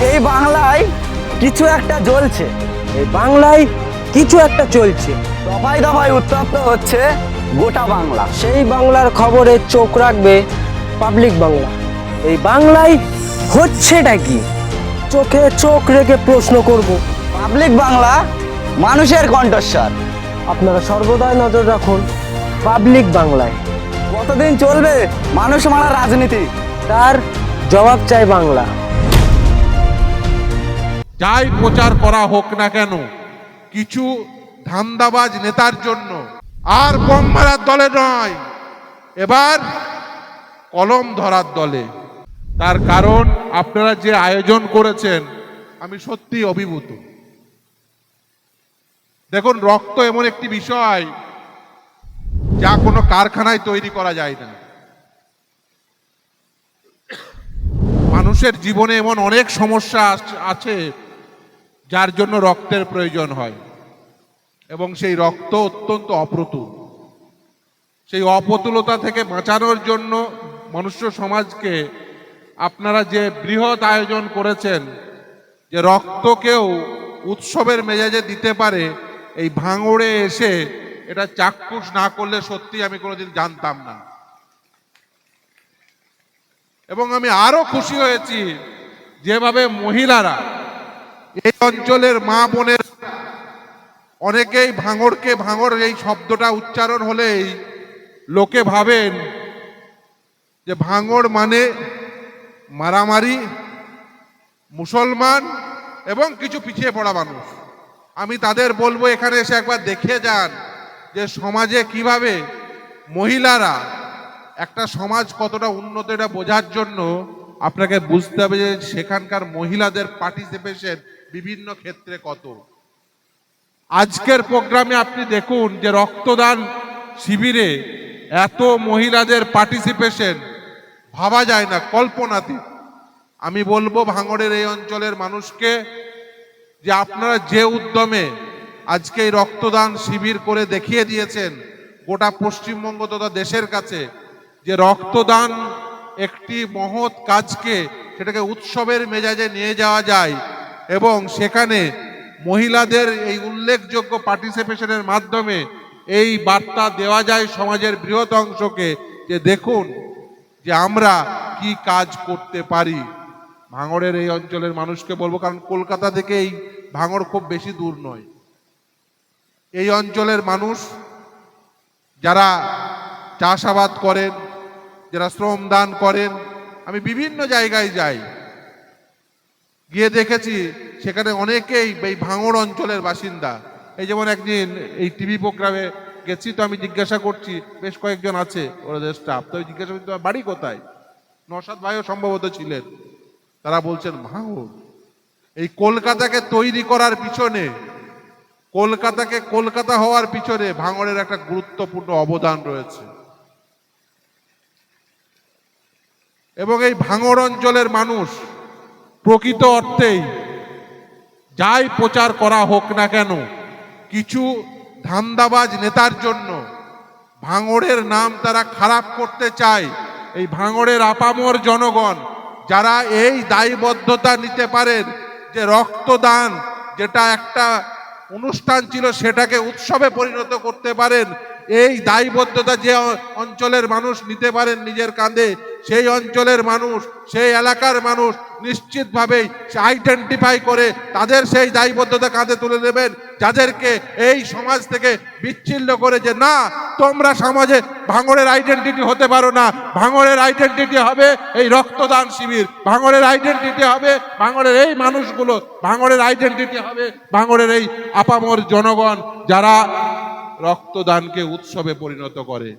এই বাংলায় কিছু একটা জ্বলছে। এই বাংলায় কিছু একটা চলছে। দফায় দফায় উত্তপ্ত হচ্ছে গোটা বাংলা। সেই বাংলার খবরে চোখ রাখবে পাবলিক বাংলা। এই বাংলায় হচ্ছেটা কি? চোখে চোখ রেখে প্রশ্ন করব। পাবলিক বাংলা মানুষের কণ্ঠস্বর। আপনারা সর্বদাই নজর রাখুন পাবলিক বাংলায়। কতদিন চলবে মানুষ মারা রাজনীতি? তার জবাব চাই বাংলা। যাই প্রচার করা হোক না কেন, কিছু ধান্দাবাজ নেতার জন্য আর বোম মারার দলে নয়, এবার কলম ধরার দলে। তার কারণ আপনারা যে আয়োজন করেছেন, আমি সত্যি অভিভূত। দেখুন, রক্ত এমন একটি বিষয় যা কোনো কারখানায় তৈরি করা যায় না। মানুষের জীবনে এমন অনেক সমস্যা আছে। যার জন্য রক্তের প্রয়োজন হয়। এবং সেই রক্ত অত্যন্ত অপ্রতুল। সেই অপ্রতুলতা থেকে বাঁচানোর জন্য মনুষ্য সমাজকে আপনারা যে বৃহৎ আয়োজন করেছেন, যে রক্তকেও উৎসবের মেজাজে দিতে পারে, এই ভাঙড়ে এসে এটা চাক্ষুষ না করলে সত্যি আমি কোনোদিন জানতাম না। এবং আমি আরও খুশি হয়েছি, যেভাবে মহিলারা এই অঞ্চলের মা বোনের অনেকেই ভাঙড়কে ভাঙড় এই শব্দটা উচ্চারণ হলেই লোকে ভাবেন যে ভাঙড় মানে মারামারি, মুসলমান এবং কিছু পিছিয়ে পড়া মানুষ। আমি তাদের বলব এখানে এসে একবার দেখে যান যে সমাজে কীভাবে মহিলারা একটা সমাজ কতটা উন্নত এটা বোঝার জন্য আপনাকে বুঝতে হবে যে সেখানকার মহিলাদের পার্টিসিপেশন বিভিন্ন ক্ষেত্রে কত? আজকের প্রোগ্রামে আপনি দেখুন যে রক্তদান শিবিরে এত মহিলাদের পার্টিসিপেশন ভাবা যায় না, কল্পনাতীত। আমি বলব ভাঙড়ের এই অঞ্চলের মানুষকে যে আপনারা যে উদ্যমে আজকে এই রক্তদান শিবির করে দেখিয়ে দিয়েছেন, গোটা পশ্চিমবঙ্গ তথা দেশের কাছে, যে রক্তদান একটি মহৎ কাজকে সেটাকে উৎসবের মেজাজে নিয়ে যাওয়া যায় এবং সেখানে মহিলাদের এই উল্লেখযোগ্য পার্টিসিপেশনের মাধ্যমে এই বার্তা দেওয়া যায় সমাজের বৃহৎ অংশকে যে দেখুন যে আমরা কি কাজ করতে পারি। ভাঙড়ের এই অঞ্চলের মানুষকে বলব, কারণ কলকাতা থেকে এই ভাঙড় খুব বেশি দূর নয়। এই অঞ্চলের মানুষ যারা চাষাবাদ করেন, যারা শ্রম দান করেন, আমি বিভিন্ন জায়গায় যাই। গিয়ে দেখেছি সেখানে অনেকেই এই ভাঙড় অঞ্চলের বাসিন্দা। এই যেমন একদিন এই টিভি প্রোগ্রামে গেছি তো আমি জিজ্ঞাসা করছি, বেশ কয়েকজন আছে ওদের স্টাফ তো জিজ্ঞাসা করছি বাড়ি কোথায়? নসাদ ভাইও সম্ভবত ছিলেন। তারা বলছেন, ভাঙড়? এই কলকাতাকে তৈরি করার পিছনে, কলকাতাকে কলকাতা হওয়ার পিছনে ভাঙড়ের একটা গুরুত্বপূর্ণ অবদান রয়েছে। এবং এই ভাঙড় অঞ্চলের মানুষ প্রকৃত অর্থেই যাই প্রচার করা হোক না কেন, কিছু ধান্দাবাজ নেতার জন্য ভাঙড়ের নাম তারা খারাপ করতে চায়। এই ভাঙড়ের আপামর জনগণ, যারা এই দায়বদ্ধতা নিতে পারেন যে রক্তদান যেটা একটা অনুষ্ঠান ছিল, সেটাকে উৎসবে পরিণত করতে পারেন এই দায়বদ্ধতা যে অঞ্চলের মানুষ নিতে পারেন নিজের কাঁধে, সেই অঞ্চলের মানুষ, সেই এলাকার মানুষ নিশ্চিতভাবেই আইডেন্টিফাই করে তাদের সেই দায়বদ্ধতা কাঁধে তুলে নেবেন যাদেরকে এই সমাজ থেকে বিচ্ছিন্ন করে যে, না, তোমরা সমাজে ভাঙড়ের আইডেন্টিটি হতে পারো না। ভাঙড়ের আইডেন্টিটি হবে এই রক্তদান শিবির। ভাঙড়ের আইডেন্টিটি হবে ভাঙড়ের এই মানুষগুলো। ভাঙড়ের আইডেন্টিটি হবে ভাঙড়ের এই আপামর জনগণ যারা রক্তদানকে উৎসবে পরিণত করে।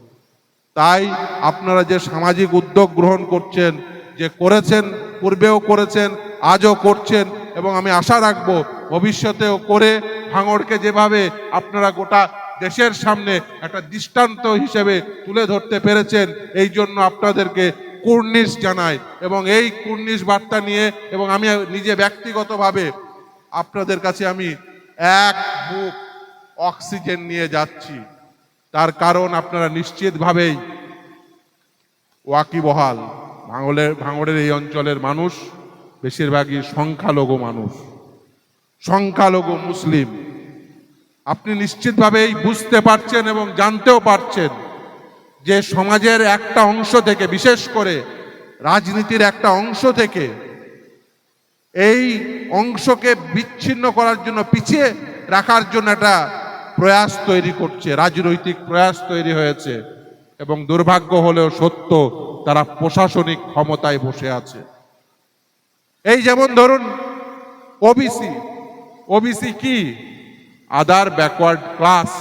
তাই আপনারা যে সামাজিক উদ্যোগ গ্রহণ করছেন, যে করেছেন, পূর্বেও করেছেন, আজও করছেন, এবং আমি আশা রাখব ভবিষ্যতেও করে ভাঙড়কে যেভাবে আপনারা গোটা দেশের সামনে একটা দৃষ্টান্ত হিসেবে তুলে ধরতে পেরেছেন, এই জন্য আপনাদেরকে কুর্নিশ জানাই। এবং এই কুর্নিশ বার্তা নিয়ে, এবং আমি নিজে ব্যক্তিগতভাবে আপনাদের কাছে আমি এক বুক অক্সিজেন নিয়ে যাচ্ছি। তার কারণ আপনারা নিশ্চিতভাবেই ওয়াকিবহাল ভাঙলের ভাঙড়ের এই অঞ্চলের মানুষ, বেশিরভাগই সংখ্যালঘু মানুষ। সংখ্যালঘু মুসলিম। আপনি নিশ্চিতভাবেই বুঝতে পারছেন এবং জানতেও পারছেন যে সমাজের একটা অংশ থেকে, বিশেষ করে রাজনীতির একটা অংশ থেকে, এই অংশকে বিচ্ছিন্ন করার জন্য, পিছিয়ে রাখার জন্য একটা প্রয়াস তৈরি করছে, রাজনৈতিক প্রয়াস তৈরি হয়েছে এবং দুর্ভাগ্য হলেও সত্য, তারা প্রশাসনিক ক্ষমতায় বসে আছে। এই যেমন ধরুন ওবিসি ওবিসি কি? Other backward class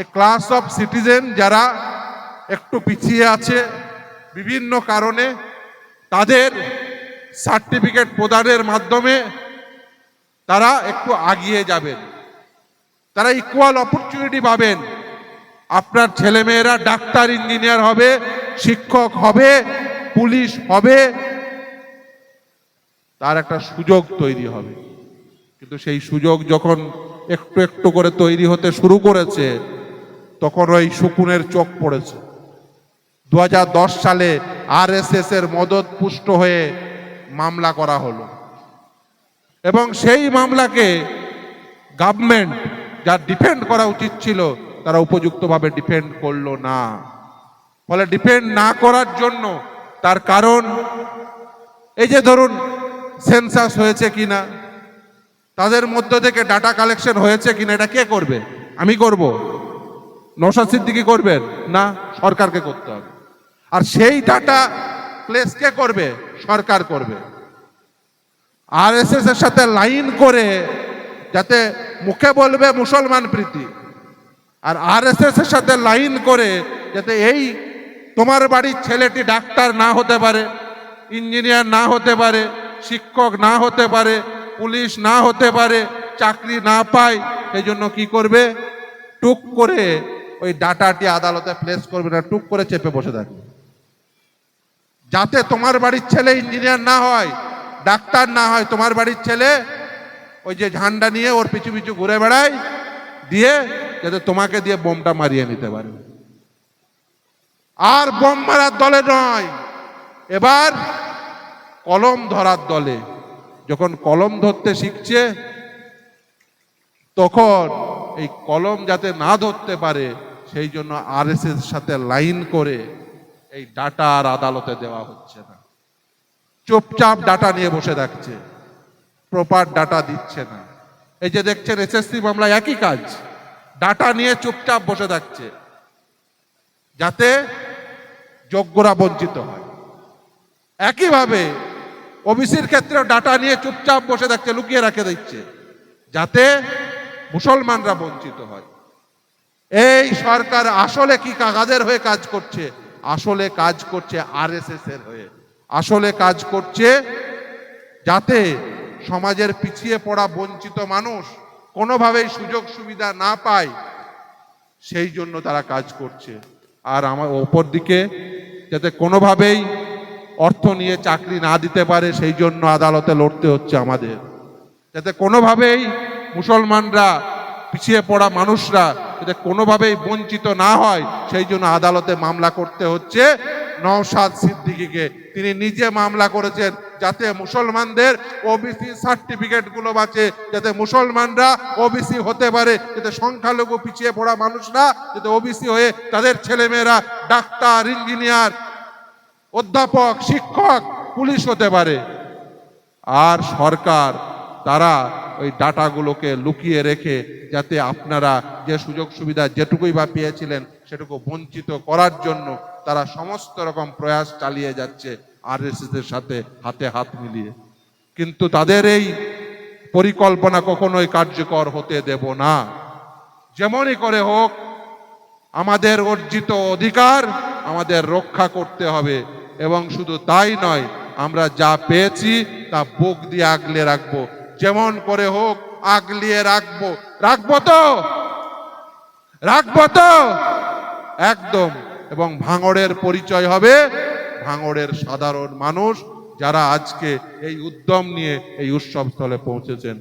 a class of citizen যারা একটু পিছিয়ে আছে, বিভিন্ন কারণে তাদের সার্টিফিকেট প্রদানের মাধ্যমে তারা একটু আগিয়ে যাবেন। তারা ইকুয়াল অপরচুনিটি পাবেন। আপনার ছেলেমেয়েরা ডাক্তার ইঞ্জিনিয়ার হবে, শিক্ষক হবে, পুলিশ হবে। তার একটা সুযোগ তৈরি হবে। কিন্তু সেই সুযোগ যখন একটু একটু করে তৈরি হতে শুরু করেছে, তখন ওই শকুনের চোখ পড়েছে। দু হাজার দশ সালে আরএসএস এর মদত পুষ্ট হয়ে মামলা করা হলো। এবং সেই মামলাকে গভর্নমেন্ট যা ডিফেন্ড করা উচিত ছিল, তারা উপযুক্তভাবে ডিফেন্ড করল না। ফলে ডিফেন্ড না করার জন্য তার কারণ, এই যে ধরুন সেন্সাস হয়েছে কিনা, তাদের মধ্য থেকে ডাটা কালেকশন হয়েছে কিনা, এটা কে করবে? আমি করব। নৌসাদ সিদ্দিকি করবেন? না, সরকারকে করতে হবে। আর সেই ডাটা প্লেস কে করবে? সরকার করবে। আর এস এর সাথে লাইন করে যাতে মুখে বলবে মুসলমান প্রীতি। আর আর এর সাথে লাইন করে যাতে এই তোমার বাড়ির ছেলেটি ডাক্তার না হতে পারে ইঞ্জিনিয়ার না হতে পারে, শিক্ষক না হতে পারে, পুলিশ না হতে পারে, চাকরি না পায়, সেই জন্য কি করবে? টুক করে ওই ডাটাটি আদালতে প্লেস করবে না, টুক করে চেপে বসে থাকবে যাতে তোমার বাড়ির ছেলে ইঞ্জিনিয়ার না হয়, ডাক্তার না হয়, তোমার বাড়ির ছেলে ওই যে ঝান্ডা নিয়ে ওর পিছু পিছু ঘুরে বেড়ায় দিয়ে যাতে তোমাকে দিয়ে বোমটা মারিয়ে নিতে পারে। আর বোম মারার দলে নয়, এবার কলম ধরার দলে। যখন কলম ধরতে শিখছে, তখন এই কলম যাতে না ধরতে পারে, সেই জন্য আর এস সাথে লাইন করে এই ডাটা আর আদালতে দেওয়া হচ্ছে না। চুপচাপ ডাটা নিয়ে বসে থাকছে। প্রপার ডাটা দিচ্ছে না। এই যে দেখছেন এসএসসি মামলা একই কাজ। ডাটা নিয়ে চুপচাপ বসে থাকছে। যাতে যোগ্যরা বঞ্চিত হয়। একইভাবে ওবিসির ক্ষেত্রেও ডাটা নিয়ে চুপচাপ বসে থাকছে, লুকিয়ে রাখে দিচ্ছে। যাতে মুসলমানরা বঞ্চিত হয়। এই সরকার আসলে কি কাগাদের হয়ে কাজ করছে? আসলে কাজ করছে আরএসএস এর হয়ে। আসলে কাজ করছে যাতে সমাজের পিছিয়ে পড়া বঞ্চিত মানুষ কোনোভাবেই সুযোগ সুবিধা না পায়, সেই জন্য তারা কাজ করছে। আর আমার ওপর দিকে যাতে কোনোভাবেই অর্থ নিয়ে চাকরি না দিতে পারে, সেই জন্য আদালতে লড়তে হচ্ছে আমাদের। যাতে কোনোভাবেই মুসলমানরা, পিছিয়ে পড়া মানুষরা যাতে কোনোভাবেই বঞ্চিত না হয়, সেই জন্য আদালতে মামলা করতে হচ্ছে। নওশাদ সিদ্দিকিকে তিনি নিজে মামলা করেছেন যাতে মুসলমানদের ওবিসি সার্টিফিকেটগুলো বাঁচে, যাতে মুসলমানরা ওবিসি হতে পারে, যাতে সংখ্যালঘু পিছিয়ে পড়া মানুষরা যাতে ওবিসি হয়ে তাদের ছেলেমেয়েরা ডাক্তার, ইঞ্জিনিয়ার, অধ্যাপক, শিক্ষক, পুলিশ হতে পারে। আর সরকার, তারা ওই ডাটাগুলোকে লুকিয়ে রেখে যাতে আপনারা যে সুযোগ সুবিধা যেটুকুই বা পেয়েছিলেন সেটুকু বঞ্চিত করার জন্য তারা সমস্ত রকম প্রয়াস চালিয়ে যাচ্ছে আর এর সাথে হাতে হাত মিলিয়ে। কিন্তু তাদের এই পরিকল্পনা কখনোই কার্যকর হতে দেব না। যেমনই করে হোক, আমাদের অর্জিত অধিকার আমাদের রক্ষা করতে হবে এবং শুধু তাই নয়, আমরা যা পেয়েছি তা বুক দিয়ে আগলে রাখব। যেমন করে হোক, আগলিয়ে রাখব। রাখব তো? রাখব তো? একদম। এবং ভাঙড়ের পরিচয় হবে ভাঙড়ের সাধারণ মানুষ যারা আজকে এই উদ্যম নিয়ে এই উৎসবস্থলে পৌঁছেছেন।